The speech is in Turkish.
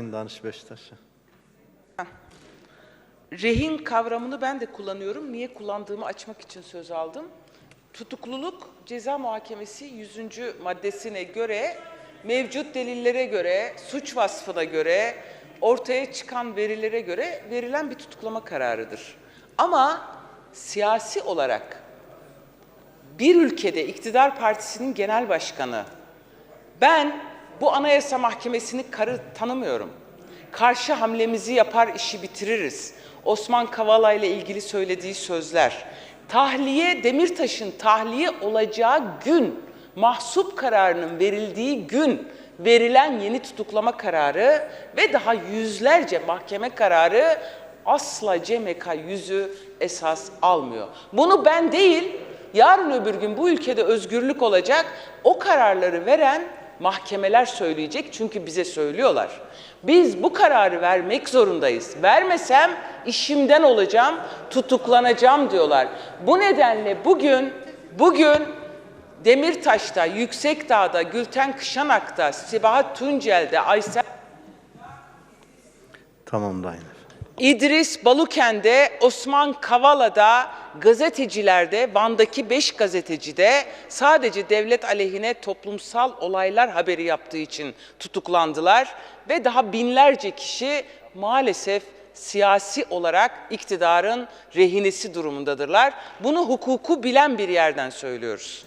Sayın Danış Beşiktaş'a. Rehin kavramını ben de kullanıyorum. Niye kullandığımı açmak için söz aldım. Tutukluluk ceza muhakemesi 100. maddesine göre mevcut delillere göre, suç vasfına göre, ortaya çıkan verilere göre verilen bir tutuklama kararıdır. Ama siyasi olarak bir ülkede iktidar partisinin genel başkanı ben bu Anayasa Mahkemesi'ni karı tanımıyorum. Karşı hamlemizi yapar işi bitiririz. Osman Kavala ile ilgili söylediği sözler. Tahliye Demirtaş'ın tahliye olacağı gün, mahsup kararının verildiği gün verilen yeni tutuklama kararı ve daha yüzlerce mahkeme kararı asla CMK yüzü esas almıyor. Bunu ben değil, yarın öbür gün bu ülkede özgürlük olacak, o kararları veren mahkemeler söyleyecek çünkü bize söylüyorlar. Biz bu kararı vermek zorundayız. Vermesem işimden olacağım, tutuklanacağım diyorlar. Bu nedenle bugün bugün Demirtaş'ta, Yüksekdağ'da, Gülten Kışanak'ta, Sibahat Tuncel'de, Aysel Tamam Sayın efendim. İdris Baluken'de, Osman Kavala'da, gazetecilerde, Van'daki 5 gazetecide sadece devlet aleyhine toplumsal olaylar haberi yaptığı için tutuklandılar ve daha binlerce kişi maalesef siyasi olarak iktidarın rehinesi durumundadırlar. Bunu hukuku bilen bir yerden söylüyoruz.